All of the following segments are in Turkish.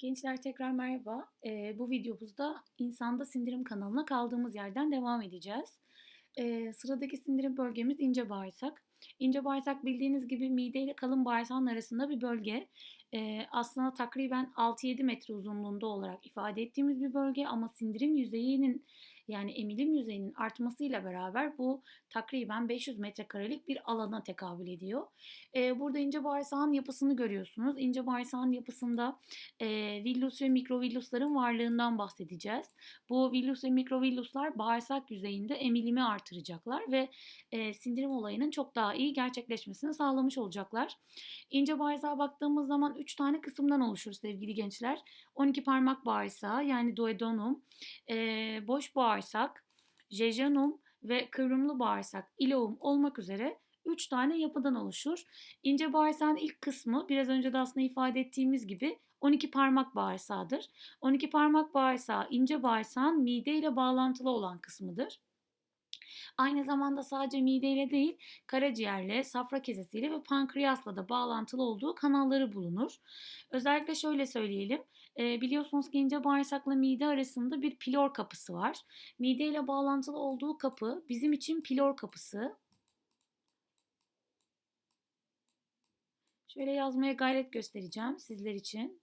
Gençler tekrar merhaba. Ee, bu videomuzda insanda sindirim kanalına kaldığımız yerden devam edeceğiz. Ee, sıradaki sindirim bölgemiz ince bağırsak. İnce bağırsak bildiğiniz gibi mide ile kalın bağırsağın arasında bir bölge. Ee, aslında takriben 6-7 metre uzunluğunda olarak ifade ettiğimiz bir bölge ama sindirim yüzeyinin yani emilim yüzeyinin artmasıyla beraber bu takriben 500 metrekarelik bir alana tekabül ediyor. Ee, burada ince bağırsağın yapısını görüyorsunuz. İnce bağırsağın yapısında e, villus ve mikrovillusların varlığından bahsedeceğiz. Bu villus ve mikrovilluslar bağırsak yüzeyinde emilimi artıracaklar ve e, sindirim olayının çok daha iyi gerçekleşmesini sağlamış olacaklar. İnce bağırsağa baktığımız zaman 3 tane kısımdan oluşur sevgili gençler. 12 parmak bağırsağı yani duodenum, e, boş bağırsak, jejunum ve kıvrımlı bağırsak, ileum olmak üzere 3 tane yapıdan oluşur. İnce bağırsağın ilk kısmı biraz önce de aslında ifade ettiğimiz gibi 12 parmak bağırsağıdır. 12 parmak bağırsağı ince bağırsağın mide ile bağlantılı olan kısmıdır. Aynı zamanda sadece mideyle değil, karaciğerle, safra kesesiyle ve pankreasla da bağlantılı olduğu kanalları bulunur. Özellikle şöyle söyleyelim. E, biliyorsunuz ki ince bağırsakla mide arasında bir pilor kapısı var. Mide ile bağlantılı olduğu kapı bizim için pilor kapısı. Şöyle yazmaya gayret göstereceğim sizler için.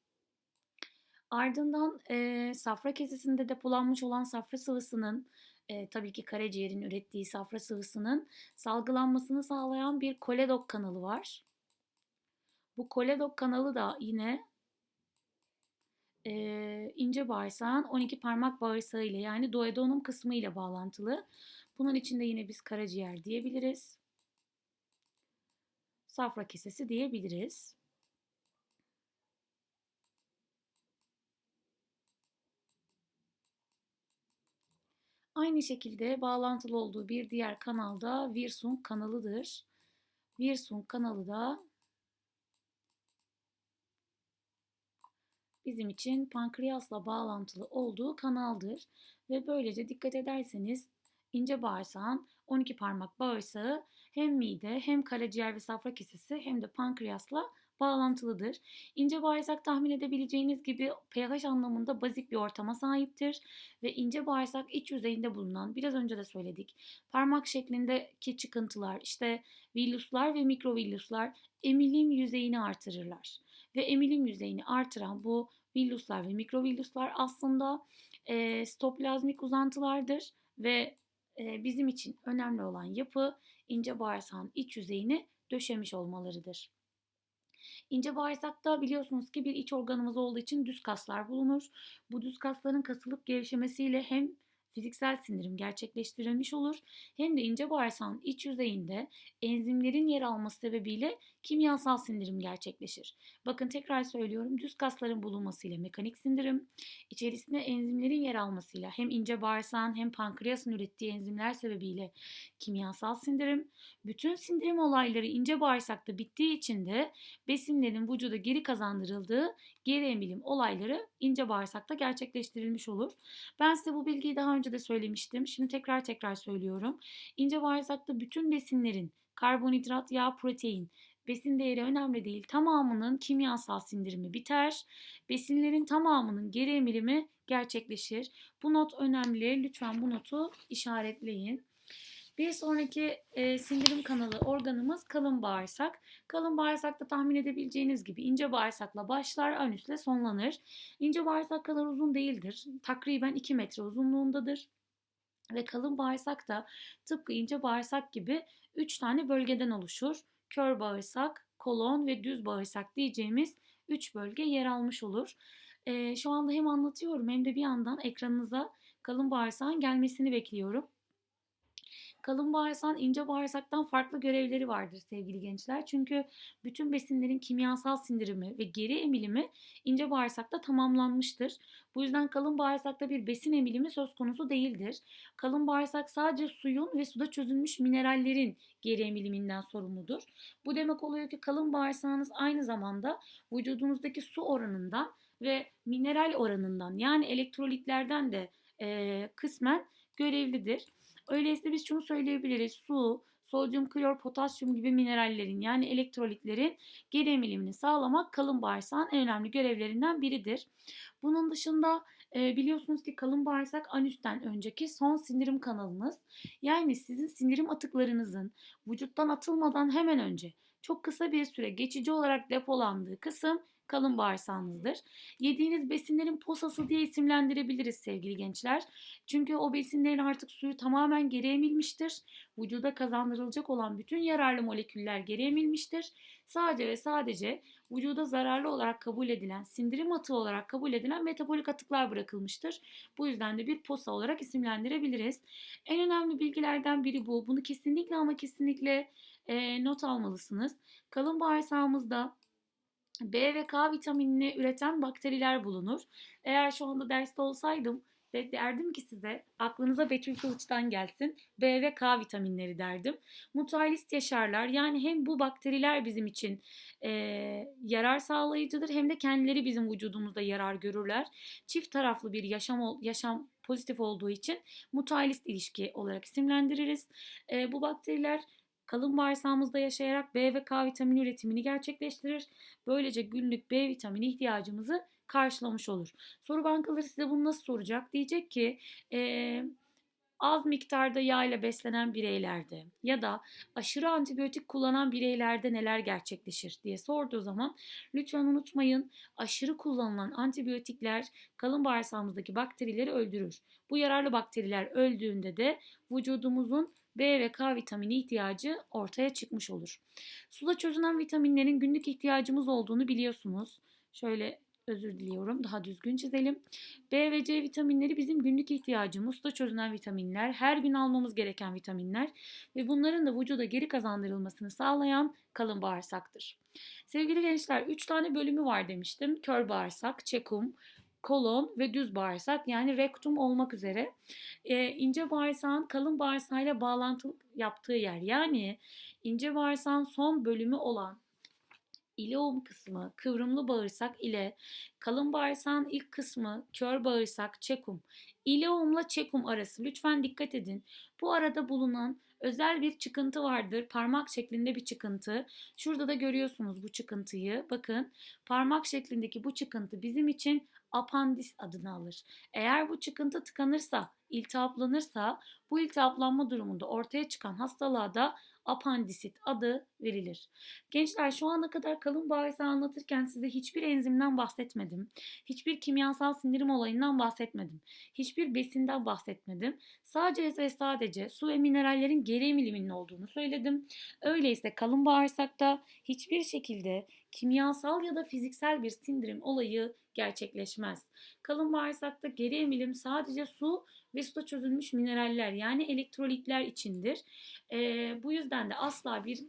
Ardından e, safra kesesinde depolanmış olan safra sıvısının e, tabii ki karaciğerin ürettiği safra sıvısının salgılanmasını sağlayan bir koledok kanalı var. Bu koledok kanalı da yine e, ince bağırsağın 12 parmak bağırsağı ile yani duodenum kısmı ile bağlantılı. Bunun içinde yine biz karaciğer diyebiliriz. Safra kesesi diyebiliriz. Aynı şekilde bağlantılı olduğu bir diğer kanal da Wirsung kanalıdır. Wirsung kanalı da bizim için pankreasla bağlantılı olduğu kanaldır. Ve böylece dikkat ederseniz ince bağırsağın 12 parmak bağırsağı hem mide hem karaciğer ve safra kesesi hem de pankreasla bağlantılıdır. İnce bağırsak tahmin edebileceğiniz gibi pH anlamında bazik bir ortama sahiptir ve ince bağırsak iç yüzeyinde bulunan biraz önce de söyledik parmak şeklindeki çıkıntılar işte villuslar ve mikrovilluslar emilim yüzeyini artırırlar ve emilim yüzeyini artıran bu villuslar ve mikrovilluslar aslında e, stoplazmik uzantılardır ve e, bizim için önemli olan yapı ince bağırsağın iç yüzeyini döşemiş olmalarıdır. İnce bağırsakta biliyorsunuz ki bir iç organımız olduğu için düz kaslar bulunur. Bu düz kasların kasılıp gevşemesiyle hem fiziksel sindirim gerçekleştirilmiş olur hem de ince bağırsağın iç yüzeyinde enzimlerin yer alması sebebiyle kimyasal sindirim gerçekleşir. Bakın tekrar söylüyorum düz kasların bulunmasıyla mekanik sindirim, içerisinde enzimlerin yer almasıyla hem ince bağırsağın hem pankreasın ürettiği enzimler sebebiyle kimyasal sindirim, bütün sindirim olayları ince bağırsakta bittiği için de besinlerin vücuda geri kazandırıldığı geri emilim olayları ince bağırsakta gerçekleştirilmiş olur. Ben size bu bilgiyi daha önce de söylemiştim. Şimdi tekrar tekrar söylüyorum. İnce bağırsakta bütün besinlerin karbonhidrat, yağ, protein besin değeri önemli değil. Tamamının kimyasal sindirimi biter. Besinlerin tamamının geri emilimi gerçekleşir. Bu not önemli. Lütfen bu notu işaretleyin. Bir sonraki e, sindirim kanalı organımız kalın bağırsak. Kalın bağırsakta tahmin edebileceğiniz gibi ince bağırsakla başlar, anüsle sonlanır. İnce bağırsak kadar uzun değildir. Takriben 2 metre uzunluğundadır. Ve kalın bağırsak da tıpkı ince bağırsak gibi 3 tane bölgeden oluşur. Kör bağırsak, kolon ve düz bağırsak diyeceğimiz 3 bölge yer almış olur. E, şu anda hem anlatıyorum hem de bir yandan ekranınıza kalın bağırsağın gelmesini bekliyorum. Kalın bağırsağın ince bağırsaktan farklı görevleri vardır sevgili gençler. Çünkü bütün besinlerin kimyasal sindirimi ve geri emilimi ince bağırsakta tamamlanmıştır. Bu yüzden kalın bağırsakta bir besin emilimi söz konusu değildir. Kalın bağırsak sadece suyun ve suda çözülmüş minerallerin geri emiliminden sorumludur. Bu demek oluyor ki kalın bağırsağınız aynı zamanda vücudunuzdaki su oranından ve mineral oranından yani elektrolitlerden de e, kısmen görevlidir. Öyleyse biz şunu söyleyebiliriz. Su, sodyum, klor, potasyum gibi minerallerin yani elektrolitlerin geri emilimini sağlamak kalın bağırsağın en önemli görevlerinden biridir. Bunun dışında e, biliyorsunuz ki kalın bağırsak anüsten önceki son sindirim kanalınız. Yani sizin sindirim atıklarınızın vücuttan atılmadan hemen önce çok kısa bir süre geçici olarak depolandığı kısım kalın bağırsağınızdır. Yediğiniz besinlerin posası diye isimlendirebiliriz sevgili gençler. Çünkü o besinlerin artık suyu tamamen geri emilmiştir. Vücuda kazandırılacak olan bütün yararlı moleküller geri emilmiştir. Sadece ve sadece vücuda zararlı olarak kabul edilen, sindirim atığı olarak kabul edilen metabolik atıklar bırakılmıştır. Bu yüzden de bir posa olarak isimlendirebiliriz. En önemli bilgilerden biri bu. Bunu kesinlikle ama kesinlikle e, not almalısınız. Kalın bağırsağımızda B ve K vitaminini üreten bakteriler bulunur. Eğer şu anda derste olsaydım derdim ki size aklınıza Betül Kılıç'tan gelsin B ve K vitaminleri derdim. Mutualist yaşarlar yani hem bu bakteriler bizim için e, yarar sağlayıcıdır hem de kendileri bizim vücudumuzda yarar görürler. Çift taraflı bir yaşam yaşam pozitif olduğu için mutualist ilişki olarak isimlendiririz. E, bu bakteriler kalın bağırsağımızda yaşayarak B ve K vitamini üretimini gerçekleştirir. Böylece günlük B vitamini ihtiyacımızı karşılamış olur. Soru bankaları size bunu nasıl soracak? Diyecek ki e, az miktarda yağ ile beslenen bireylerde ya da aşırı antibiyotik kullanan bireylerde neler gerçekleşir diye sorduğu zaman lütfen unutmayın aşırı kullanılan antibiyotikler kalın bağırsağımızdaki bakterileri öldürür. Bu yararlı bakteriler öldüğünde de vücudumuzun B ve K vitamini ihtiyacı ortaya çıkmış olur. Suda çözünen vitaminlerin günlük ihtiyacımız olduğunu biliyorsunuz. Şöyle özür diliyorum. Daha düzgün çizelim. B ve C vitaminleri bizim günlük ihtiyacımız. Suda çözünen vitaminler, her gün almamız gereken vitaminler ve bunların da vücuda geri kazandırılmasını sağlayan kalın bağırsaktır. Sevgili gençler 3 tane bölümü var demiştim. Kör bağırsak, çekum, kolon ve düz bağırsak yani rektum olmak üzere e, ince bağırsağın kalın bağırsağıyla bağlantı yaptığı yer. Yani ince bağırsağın son bölümü olan ileum kısmı kıvrımlı bağırsak ile kalın bağırsağın ilk kısmı kör bağırsak çekum. İleumla çekum arası lütfen dikkat edin. Bu arada bulunan özel bir çıkıntı vardır. Parmak şeklinde bir çıkıntı. Şurada da görüyorsunuz bu çıkıntıyı. Bakın parmak şeklindeki bu çıkıntı bizim için apandis adını alır. Eğer bu çıkıntı tıkanırsa, iltihaplanırsa bu iltihaplanma durumunda ortaya çıkan hastalığa da apandisit adı verilir. Gençler şu ana kadar kalın bağırsağı anlatırken size hiçbir enzimden bahsetmedim. Hiçbir kimyasal sindirim olayından bahsetmedim. Hiçbir besinden bahsetmedim. Sadece ve sadece su ve minerallerin geri emiliminin olduğunu söyledim. Öyleyse kalın bağırsakta hiçbir şekilde kimyasal ya da fiziksel bir sindirim olayı gerçekleşmez. Kalın bağırsakta geri emilim sadece su ve suda çözülmüş mineraller yani elektrolitler içindir. E, bu yüzden de asla bir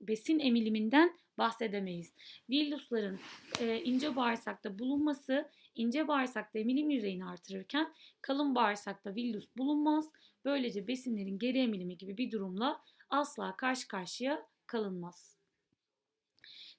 besin emiliminden bahsedemeyiz. Villusların e, ince bağırsakta bulunması ince bağırsakta emilim yüzeyini artırırken kalın bağırsakta villus bulunmaz. Böylece besinlerin geri emilimi gibi bir durumla asla karşı karşıya kalınmaz.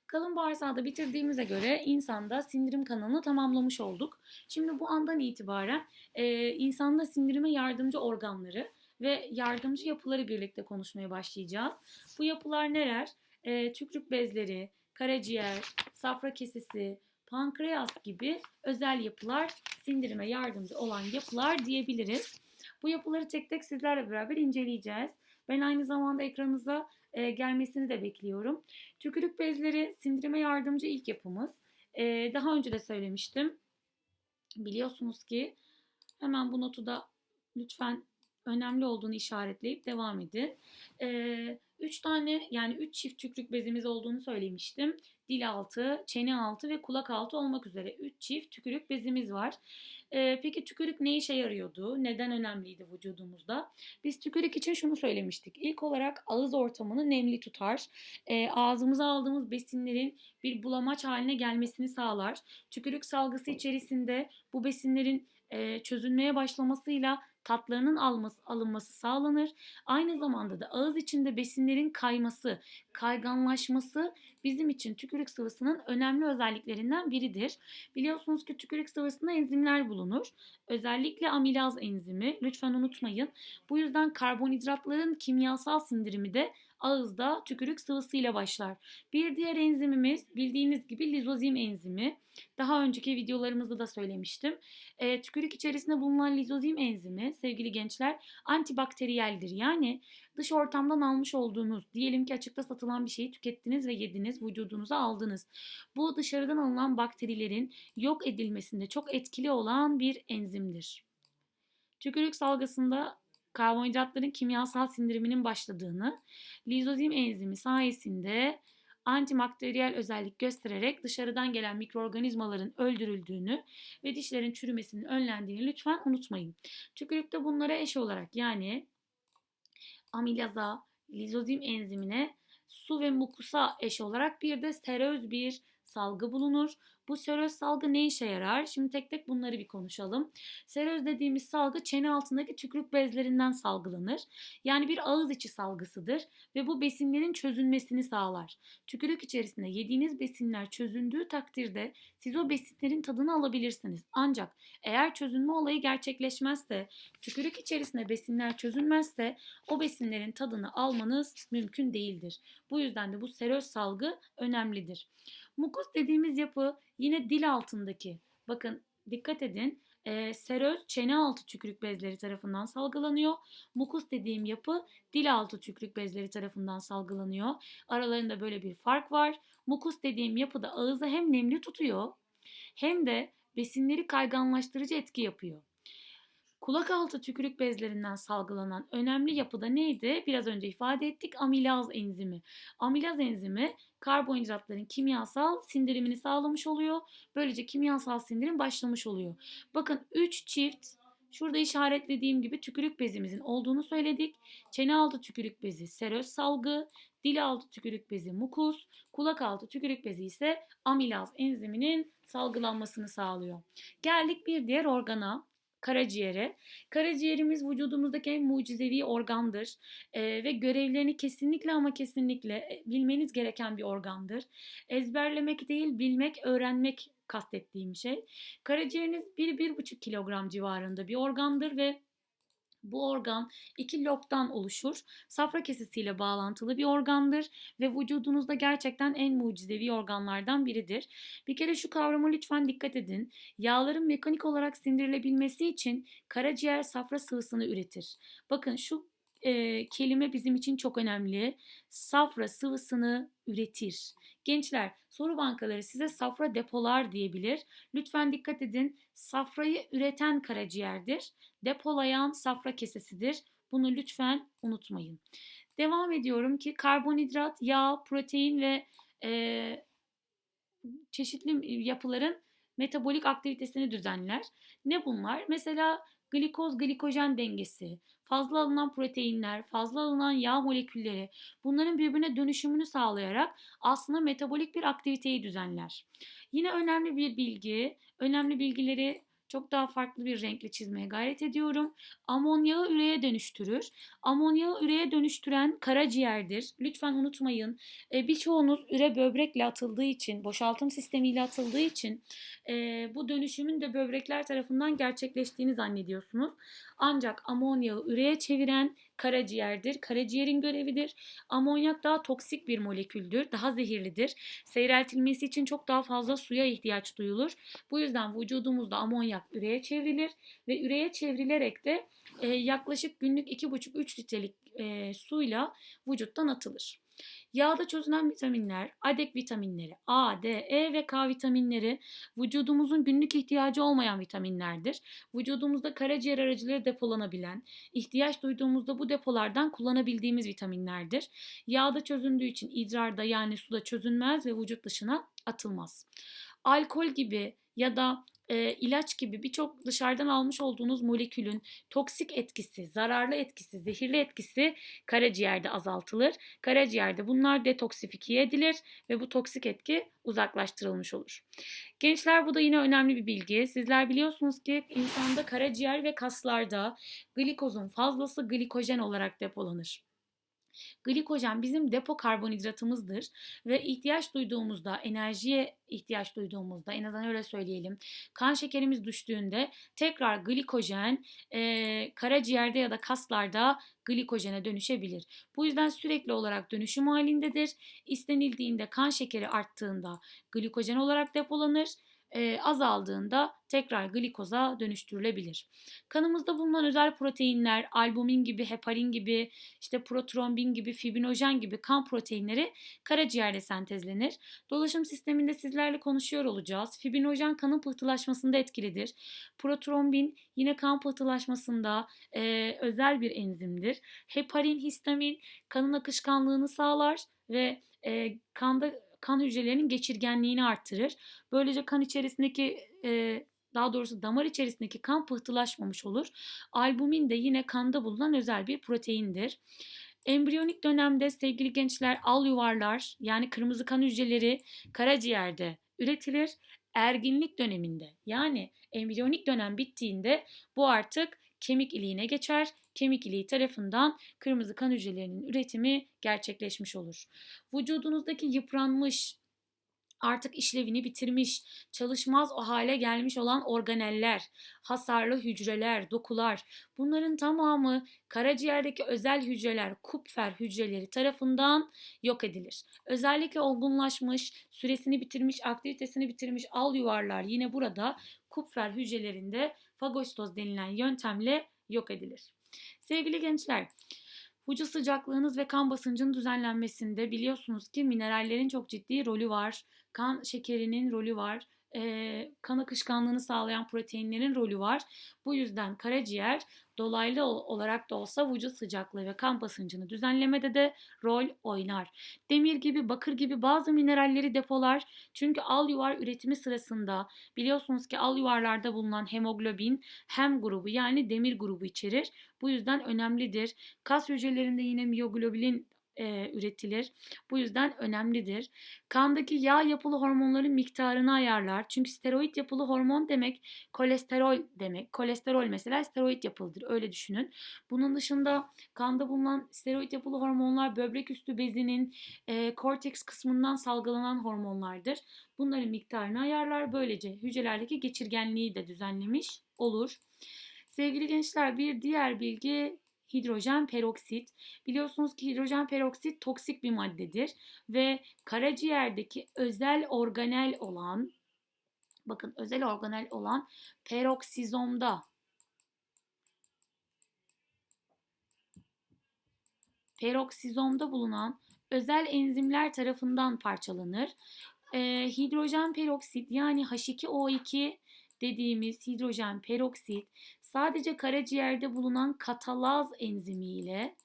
Kalın bağırsağı bitirdiğimize göre insanda sindirim kanalını tamamlamış olduk. Şimdi bu andan itibaren e, insanda sindirime yardımcı organları ve yardımcı yapıları birlikte konuşmaya başlayacağız. Bu yapılar neler? E, tükrük bezleri, karaciğer, safra kesesi, pankreas gibi özel yapılar sindirime yardımcı olan yapılar diyebiliriz. Bu yapıları tek tek sizlerle beraber inceleyeceğiz. Ben aynı zamanda ekranınıza e, gelmesini de bekliyorum. Tükürük bezleri sindirime yardımcı ilk yapımız. E, daha önce de söylemiştim. Biliyorsunuz ki hemen bu notu da lütfen önemli olduğunu işaretleyip devam edin. E, tane yani üç çift tükürük bezimiz olduğunu söylemiştim. Dil altı, çene altı ve kulak altı olmak üzere üç çift tükürük bezimiz var. E, peki tükürük ne işe yarıyordu? Neden önemliydi vücudumuzda? Biz tükürük için şunu söylemiştik. İlk olarak ağız ortamını nemli tutar. E, ağzımıza aldığımız besinlerin bir bulamaç haline gelmesini sağlar. Tükürük salgısı içerisinde bu besinlerin e, çözülmeye başlamasıyla tatlarının alması, alınması sağlanır. Aynı zamanda da ağız içinde besinlerin kayması, kayganlaşması bizim için tükürük sıvısının önemli özelliklerinden biridir. Biliyorsunuz ki tükürük sıvısında enzimler bulunur. Özellikle amilaz enzimi. Lütfen unutmayın. Bu yüzden karbonhidratların kimyasal sindirimi de ağızda tükürük sıvısıyla başlar. Bir diğer enzimimiz bildiğiniz gibi lizozim enzimi. Daha önceki videolarımızda da söylemiştim. E, tükürük içerisinde bulunan lizozim enzimi sevgili gençler antibakteriyeldir. Yani dış ortamdan almış olduğunuz diyelim ki açıkta satılan bir şeyi tükettiniz ve yediniz vücudunuza aldınız. Bu dışarıdan alınan bakterilerin yok edilmesinde çok etkili olan bir enzimdir. Tükürük salgısında karbonhidratların kimyasal sindiriminin başladığını, lizozim enzimi sayesinde antibakteriyel özellik göstererek dışarıdan gelen mikroorganizmaların öldürüldüğünü ve dişlerin çürümesinin önlendiğini lütfen unutmayın. Tükürükte bunlara eş olarak yani amilaza, lizozim enzimine su ve mukusa eş olarak bir de seröz bir salgı bulunur. Bu seröz salgı ne işe yarar? Şimdi tek tek bunları bir konuşalım. Seröz dediğimiz salgı çene altındaki tükürük bezlerinden salgılanır. Yani bir ağız içi salgısıdır ve bu besinlerin çözülmesini sağlar. Tükürük içerisinde yediğiniz besinler çözündüğü takdirde siz o besinlerin tadını alabilirsiniz. Ancak eğer çözünme olayı gerçekleşmezse, tükürük içerisinde besinler çözülmezse o besinlerin tadını almanız mümkün değildir. Bu yüzden de bu seröz salgı önemlidir. Mukus dediğimiz yapı yine dil altındaki. Bakın dikkat edin. E, seröz çene altı tükürük bezleri tarafından salgılanıyor. Mukus dediğim yapı dil altı tükürük bezleri tarafından salgılanıyor. Aralarında böyle bir fark var. Mukus dediğim yapıda ağızı hem nemli tutuyor hem de besinleri kayganlaştırıcı etki yapıyor. Kulak altı tükürük bezlerinden salgılanan önemli yapıda neydi? Biraz önce ifade ettik amilaz enzimi. Amilaz enzimi karbonhidratların kimyasal sindirimini sağlamış oluyor. Böylece kimyasal sindirim başlamış oluyor. Bakın 3 çift Şurada işaretlediğim gibi tükürük bezimizin olduğunu söyledik. Çene altı tükürük bezi seröz salgı, dil altı tükürük bezi mukus, kulak altı tükürük bezi ise amilaz enziminin salgılanmasını sağlıyor. Geldik bir diğer organa karaciğere. Karaciğerimiz vücudumuzdaki en mucizevi organdır e, ve görevlerini kesinlikle ama kesinlikle bilmeniz gereken bir organdır. Ezberlemek değil, bilmek, öğrenmek kastettiğim şey. Karaciğeriniz 1-1,5 kilogram civarında bir organdır ve bu organ iki lobdan oluşur. Safra kesesiyle bağlantılı bir organdır ve vücudunuzda gerçekten en mucizevi organlardan biridir. Bir kere şu kavrama lütfen dikkat edin. Yağların mekanik olarak sindirilebilmesi için karaciğer safra sıvısını üretir. Bakın şu e, kelime bizim için çok önemli. Safra sıvısını üretir. Gençler soru bankaları size safra depolar diyebilir. Lütfen dikkat edin. Safrayı üreten karaciğerdir. Depolayan safra kesesidir. Bunu lütfen unutmayın. Devam ediyorum ki karbonhidrat, yağ, protein ve e, çeşitli yapıların metabolik aktivitesini düzenler. Ne bunlar? Mesela glikoz glikojen dengesi, fazla alınan proteinler, fazla alınan yağ molekülleri bunların birbirine dönüşümünü sağlayarak aslında metabolik bir aktiviteyi düzenler. Yine önemli bir bilgi, önemli bilgileri çok daha farklı bir renkle çizmeye gayret ediyorum. Amonyağı üreye dönüştürür. Amonyağı üreye dönüştüren karaciğerdir. Lütfen unutmayın. E, birçoğunuz üre böbrekle atıldığı için, boşaltım sistemiyle atıldığı için e, bu dönüşümün de böbrekler tarafından gerçekleştiğini zannediyorsunuz. Ancak amonyağı üreye çeviren karaciğerdir. Karaciğerin görevidir. Amonyak daha toksik bir moleküldür. Daha zehirlidir. Seyreltilmesi için çok daha fazla suya ihtiyaç duyulur. Bu yüzden vücudumuzda amonyak üreye çevrilir ve üreye çevrilerek de e, yaklaşık günlük 2,5-3 litrelik e, suyla vücuttan atılır. Yağda çözünen vitaminler, adek vitaminleri, A, D, E ve K vitaminleri vücudumuzun günlük ihtiyacı olmayan vitaminlerdir. Vücudumuzda karaciğer aracılığıyla depolanabilen, ihtiyaç duyduğumuzda bu depolardan kullanabildiğimiz vitaminlerdir. Yağda çözündüğü için idrarda yani suda çözünmez ve vücut dışına atılmaz. Alkol gibi ya da e, ilaç gibi birçok dışarıdan almış olduğunuz molekülün toksik etkisi, zararlı etkisi, zehirli etkisi karaciğerde azaltılır. Karaciğerde bunlar detoksifiye edilir ve bu toksik etki uzaklaştırılmış olur. Gençler bu da yine önemli bir bilgi. Sizler biliyorsunuz ki insanda karaciğer ve kaslarda glikozun fazlası glikojen olarak depolanır. Glikojen bizim depo karbonhidratımızdır ve ihtiyaç duyduğumuzda, enerjiye ihtiyaç duyduğumuzda, en azından öyle söyleyelim, kan şekerimiz düştüğünde tekrar glikojen e, karaciğerde ya da kaslarda glikojene dönüşebilir. Bu yüzden sürekli olarak dönüşüm halindedir. İstenildiğinde kan şekeri arttığında glikojen olarak depolanır e, azaldığında tekrar glikoza dönüştürülebilir. Kanımızda bulunan özel proteinler, albumin gibi, heparin gibi, işte protrombin gibi, fibrinojen gibi kan proteinleri karaciğerde sentezlenir. Dolaşım sisteminde sizlerle konuşuyor olacağız. Fibrinojen kanın pıhtılaşmasında etkilidir. Protrombin yine kan pıhtılaşmasında e, özel bir enzimdir. Heparin, histamin kanın akışkanlığını sağlar ve e, kanda kan hücrelerinin geçirgenliğini arttırır. Böylece kan içerisindeki e, daha doğrusu damar içerisindeki kan pıhtılaşmamış olur. Albumin de yine kanda bulunan özel bir proteindir. Embriyonik dönemde sevgili gençler al yuvarlar yani kırmızı kan hücreleri karaciğerde üretilir. Erginlik döneminde yani embriyonik dönem bittiğinde bu artık kemik iliğine geçer. Kemik iliği tarafından kırmızı kan hücrelerinin üretimi gerçekleşmiş olur. Vücudunuzdaki yıpranmış, artık işlevini bitirmiş, çalışmaz o hale gelmiş olan organeller, hasarlı hücreler, dokular bunların tamamı karaciğerdeki özel hücreler, kupfer hücreleri tarafından yok edilir. Özellikle olgunlaşmış, süresini bitirmiş, aktivitesini bitirmiş al yuvarlar yine burada kupfer hücrelerinde fagostoz denilen yöntemle yok edilir. Sevgili gençler, vücut sıcaklığınız ve kan basıncının düzenlenmesinde biliyorsunuz ki minerallerin çok ciddi rolü var. Kan şekerinin rolü var e, kan akışkanlığını sağlayan proteinlerin rolü var. Bu yüzden karaciğer dolaylı olarak da olsa vücut sıcaklığı ve kan basıncını düzenlemede de rol oynar. Demir gibi, bakır gibi bazı mineralleri depolar. Çünkü al yuvar üretimi sırasında biliyorsunuz ki al yuvarlarda bulunan hemoglobin hem grubu yani demir grubu içerir. Bu yüzden önemlidir. Kas hücrelerinde yine miyoglobin e, üretilir. Bu yüzden önemlidir. Kandaki yağ yapılı hormonların miktarını ayarlar. Çünkü steroid yapılı hormon demek kolesterol demek. Kolesterol mesela steroid yapılıdır. Öyle düşünün. Bunun dışında kanda bulunan steroid yapılı hormonlar böbrek üstü bezinin e, korteks kısmından salgılanan hormonlardır. Bunların miktarını ayarlar. Böylece hücrelerdeki geçirgenliği de düzenlemiş olur. Sevgili gençler bir diğer bilgi hidrojen peroksit. Biliyorsunuz ki hidrojen peroksit toksik bir maddedir ve karaciğerdeki özel organel olan bakın özel organel olan peroksizomda peroksizomda bulunan özel enzimler tarafından parçalanır. Ee, hidrojen peroksit yani H2O2 dediğimiz hidrojen peroksit sadece karaciğerde bulunan katalaz enzimiyle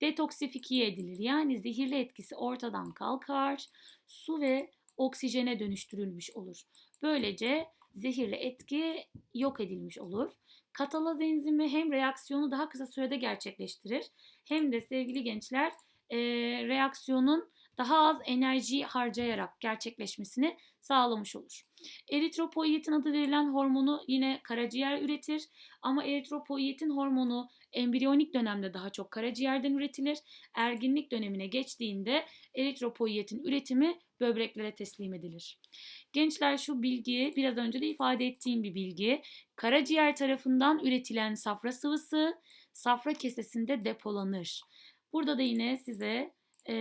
detoksifikiye edilir. Yani zehirli etkisi ortadan kalkar, su ve oksijene dönüştürülmüş olur. Böylece zehirli etki yok edilmiş olur. Katalaz enzimi hem reaksiyonu daha kısa sürede gerçekleştirir hem de sevgili gençler e, reaksiyonun daha az enerji harcayarak gerçekleşmesini sağlamış olur. Eritropoietin adı verilen hormonu yine karaciğer üretir ama eritropoietin hormonu embriyonik dönemde daha çok karaciğerden üretilir. Erginlik dönemine geçtiğinde eritropoietin üretimi böbreklere teslim edilir. Gençler şu bilgi biraz önce de ifade ettiğim bir bilgi. Karaciğer tarafından üretilen safra sıvısı safra kesesinde depolanır. Burada da yine size e,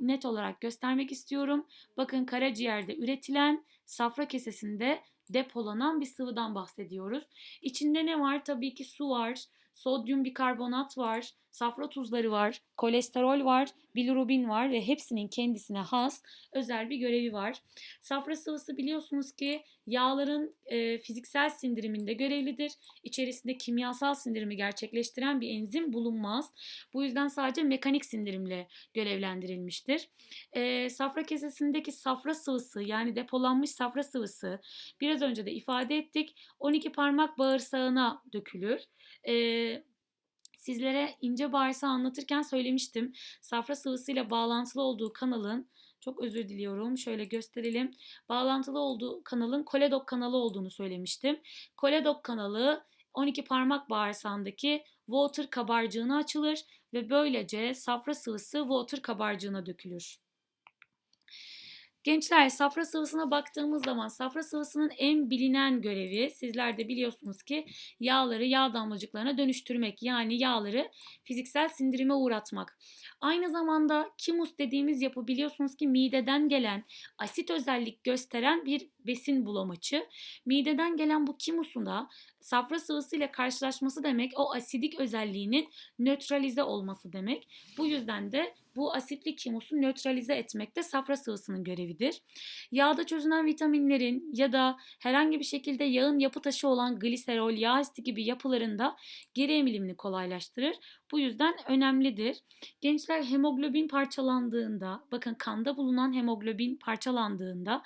net olarak göstermek istiyorum. Bakın karaciğerde üretilen safra kesesinde depolanan bir sıvıdan bahsediyoruz. İçinde ne var? Tabii ki su var. Sodyum bikarbonat var, safra tuzları var, kolesterol var, bilirubin var ve hepsinin kendisine has özel bir görevi var. Safra sıvısı biliyorsunuz ki yağların e, fiziksel sindiriminde görevlidir. İçerisinde kimyasal sindirimi gerçekleştiren bir enzim bulunmaz. Bu yüzden sadece mekanik sindirimle görevlendirilmiştir. E, safra kesesindeki safra sıvısı yani depolanmış safra sıvısı biraz önce de ifade ettik 12 parmak bağırsağına dökülür. E, sizlere ince bağırsağı anlatırken söylemiştim. Safra sıvısıyla bağlantılı olduğu kanalın çok özür diliyorum. Şöyle gösterelim. Bağlantılı olduğu kanalın koledok kanalı olduğunu söylemiştim. Koledok kanalı 12 parmak bağırsağındaki water kabarcığına açılır ve böylece safra sıvısı water kabarcığına dökülür. Gençler safra sıvısına baktığımız zaman safra sıvısının en bilinen görevi sizler de biliyorsunuz ki yağları yağ damlacıklarına dönüştürmek yani yağları fiziksel sindirime uğratmak. Aynı zamanda kimus dediğimiz yapı biliyorsunuz ki mideden gelen asit özellik gösteren bir besin bulamaçı. Mideden gelen bu kimusun da safra sıvısı ile karşılaşması demek o asidik özelliğinin nötralize olması demek. Bu yüzden de bu asitli kimusu nötralize etmek de safra sıvısının görevidir. Yağda çözünen vitaminlerin ya da herhangi bir şekilde yağın yapı taşı olan gliserol, yağ asidi gibi yapılarında geri emilimini kolaylaştırır. Bu yüzden önemlidir. Gençler hemoglobin parçalandığında, bakın kanda bulunan hemoglobin parçalandığında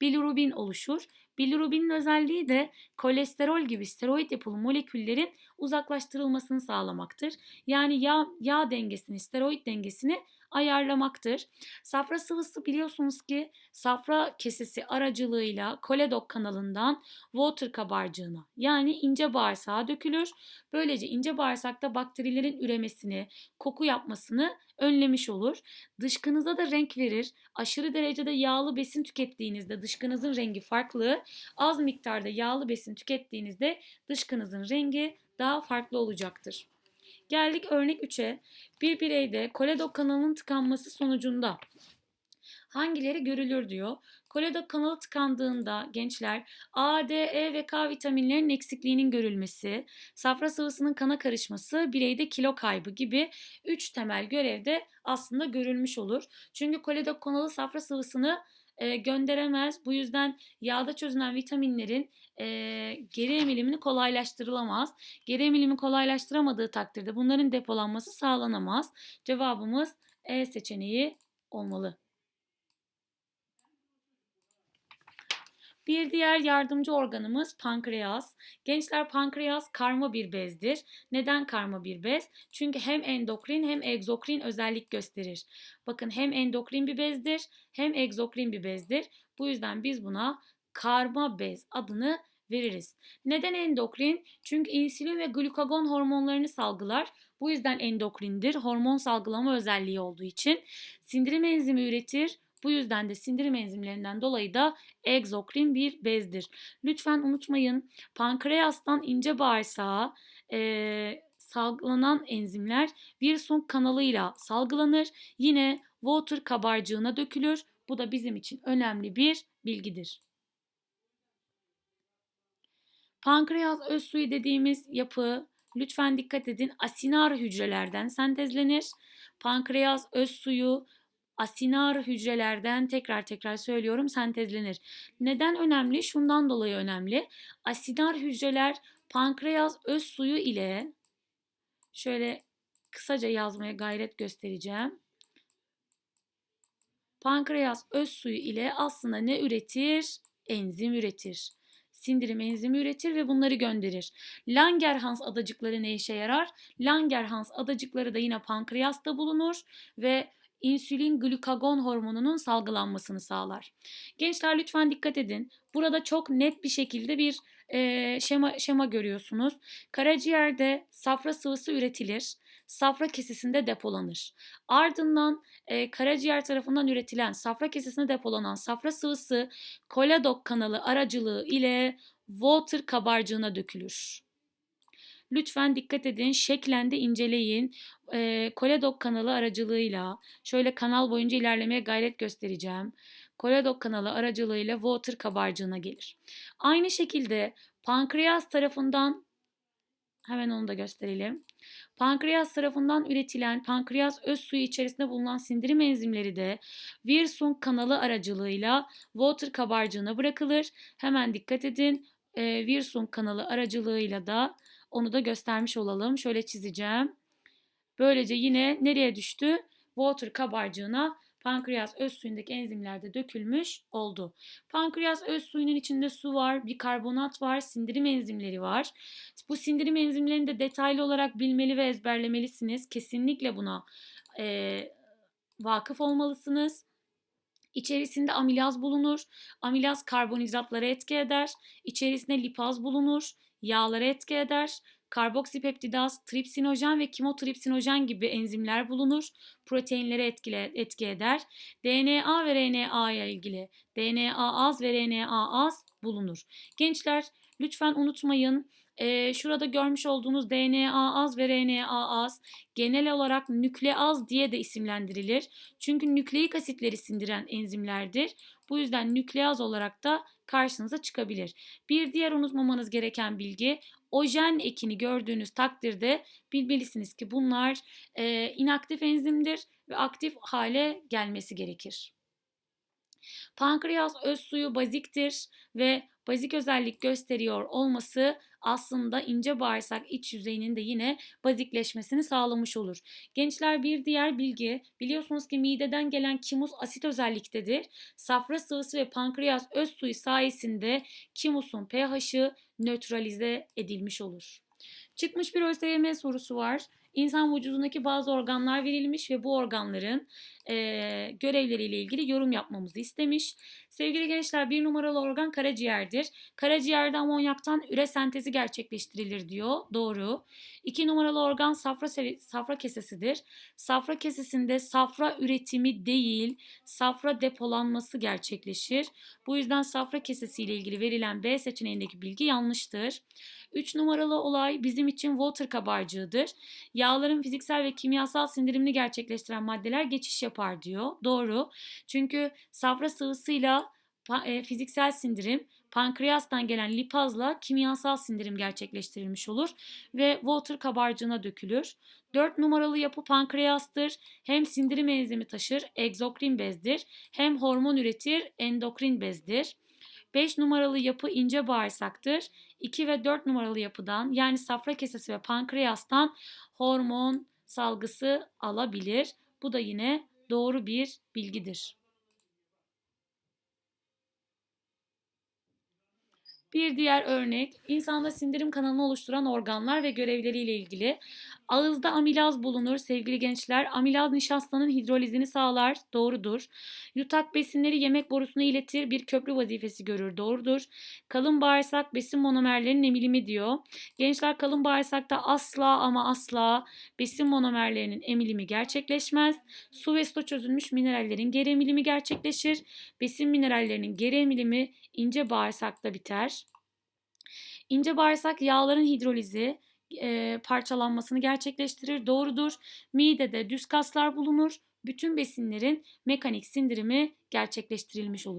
bilirubin oluşur. Bilirubinin özelliği de kolesterol gibi steroid yapılı moleküllerin uzaklaştırılmasını sağlamaktır. Yani yağ, yağ dengesini, steroid dengesini ayarlamaktır. Safra sıvısı biliyorsunuz ki safra kesesi aracılığıyla koledok kanalından water kabarcığına yani ince bağırsağa dökülür. Böylece ince bağırsakta bakterilerin üremesini, koku yapmasını önlemiş olur. Dışkınıza da renk verir. Aşırı derecede yağlı besin tükettiğinizde dışkınızın rengi farklı. Az miktarda yağlı besin tükettiğinizde dışkınızın rengi daha farklı olacaktır. Geldik örnek 3'e. Bir bireyde koledok kanalının tıkanması sonucunda hangileri görülür diyor. Koledok kanalı tıkandığında gençler A, D, E ve K vitaminlerinin eksikliğinin görülmesi, safra sıvısının kana karışması, bireyde kilo kaybı gibi 3 temel görevde aslında görülmüş olur. Çünkü koledok kanalı safra sıvısını e, gönderemez. Bu yüzden yağda çözünen vitaminlerin e, geri emilimini kolaylaştırılamaz. Geri emilimi kolaylaştıramadığı takdirde bunların depolanması sağlanamaz. Cevabımız E seçeneği olmalı. Bir diğer yardımcı organımız pankreas. Gençler pankreas karma bir bezdir. Neden karma bir bez? Çünkü hem endokrin hem egzokrin özellik gösterir. Bakın hem endokrin bir bezdir hem egzokrin bir bezdir. Bu yüzden biz buna karma bez adını veririz. Neden endokrin? Çünkü insülin ve glukagon hormonlarını salgılar. Bu yüzden endokrindir. Hormon salgılama özelliği olduğu için sindirim enzimi üretir. Bu yüzden de sindirim enzimlerinden dolayı da egzokrin bir bezdir. Lütfen unutmayın pankreastan ince bağırsağa e, salgılanan enzimler Wilson kanalıyla salgılanır. Yine water kabarcığına dökülür. Bu da bizim için önemli bir bilgidir. Pankreas öz suyu dediğimiz yapı lütfen dikkat edin asinar hücrelerden sentezlenir. Pankreas öz suyu asinar hücrelerden tekrar tekrar söylüyorum sentezlenir. Neden önemli? Şundan dolayı önemli. Asinar hücreler pankreas öz suyu ile şöyle kısaca yazmaya gayret göstereceğim. Pankreas öz suyu ile aslında ne üretir? Enzim üretir sindirim enzimi üretir ve bunları gönderir. Langerhans adacıkları ne işe yarar? Langerhans adacıkları da yine pankreasta bulunur ve insülin glukagon hormonunun salgılanmasını sağlar. Gençler lütfen dikkat edin. Burada çok net bir şekilde bir e, şema, şema görüyorsunuz. Karaciğerde safra sıvısı üretilir. Safra kesesinde depolanır. Ardından e, karaciğer tarafından üretilen safra kesesinde depolanan safra sıvısı koledok kanalı aracılığı ile water kabarcığına dökülür. Lütfen dikkat edin, şeklen de inceleyin. E, koledok kanalı aracılığıyla şöyle kanal boyunca ilerlemeye gayret göstereceğim. Koledok kanalı aracılığıyla water kabarcığına gelir. Aynı şekilde pankreas tarafından Hemen onu da gösterelim. Pankreas tarafından üretilen pankreas öz suyu içerisinde bulunan sindirim enzimleri de Wirsung kanalı aracılığıyla water kabarcığına bırakılır. Hemen dikkat edin. E, Wirsung kanalı aracılığıyla da onu da göstermiş olalım. Şöyle çizeceğim. Böylece yine nereye düştü? Water kabarcığına pankreas öz suyundaki enzimler de dökülmüş oldu. Pankreas öz suyunun içinde su var, bikarbonat var, sindirim enzimleri var. Bu sindirim enzimlerini de detaylı olarak bilmeli ve ezberlemelisiniz. Kesinlikle buna e, vakıf olmalısınız. İçerisinde amilaz bulunur. Amilaz karbonhidratlara etki eder. İçerisinde lipaz bulunur. Yağlara etki eder. Karboksipeptidaz, tripsinojen ve kimotripsinojen gibi enzimler bulunur. Proteinlere etkile, etki eder. DNA ve RNA ile ilgili DNA az ve RNA az bulunur. Gençler lütfen unutmayın. Ee, şurada görmüş olduğunuz DNA az ve RNA az genel olarak nükleaz diye de isimlendirilir. Çünkü nükleik asitleri sindiren enzimlerdir. Bu yüzden nükleaz olarak da karşınıza çıkabilir. Bir diğer unutmamanız gereken bilgi ojen ekini gördüğünüz takdirde bilmelisiniz ki bunlar e, inaktif enzimdir ve aktif hale gelmesi gerekir. Pankreas öz suyu baziktir ve bazik özellik gösteriyor olması aslında ince bağırsak iç yüzeyinin de yine bazikleşmesini sağlamış olur. Gençler bir diğer bilgi biliyorsunuz ki mideden gelen kimus asit özelliktedir. Safra sıvısı ve pankreas öz suyu sayesinde kimusun pH'ı nötralize edilmiş olur. Çıkmış bir ÖSYM sorusu var. İnsan vücudundaki bazı organlar verilmiş ve bu organların e, görevleriyle ilgili yorum yapmamızı istemiş. Sevgili gençler bir numaralı organ karaciğerdir. Karaciğerde amonyaktan üre sentezi gerçekleştirilir diyor. Doğru. İki numaralı organ safra, safra kesesidir. Safra kesesinde safra üretimi değil safra depolanması gerçekleşir. Bu yüzden safra kesesi ile ilgili verilen B seçeneğindeki bilgi yanlıştır. 3 numaralı olay bizim için water kabarcığıdır. Yağların fiziksel ve kimyasal sindirimini gerçekleştiren maddeler geçiş yapar diyor. Doğru. Çünkü safra sıvısıyla e, fiziksel sindirim, pankreastan gelen lipazla kimyasal sindirim gerçekleştirilmiş olur ve water kabarcığına dökülür. 4 numaralı yapı pankreastır. Hem sindirim enzimi taşır, egzokrin bezdir. Hem hormon üretir, endokrin bezdir. 5 numaralı yapı ince bağırsaktır. 2 ve 4 numaralı yapıdan yani safra kesesi ve pankreastan hormon salgısı alabilir. Bu da yine doğru bir bilgidir. Bir diğer örnek insanda sindirim kanalını oluşturan organlar ve görevleriyle ilgili. Ağızda amilaz bulunur sevgili gençler. Amilaz nişastanın hidrolizini sağlar. Doğrudur. Yutak besinleri yemek borusuna iletir. Bir köprü vazifesi görür. Doğrudur. Kalın bağırsak besin monomerlerinin emilimi diyor. Gençler kalın bağırsakta asla ama asla besin monomerlerinin emilimi gerçekleşmez. Su ve su çözülmüş minerallerin geri emilimi gerçekleşir. Besin minerallerinin geri emilimi ince bağırsakta biter. İnce bağırsak yağların hidrolizi, e, parçalanmasını gerçekleştirir. Doğrudur. Midede düz kaslar bulunur. Bütün besinlerin mekanik sindirimi gerçekleştirilmiş olur.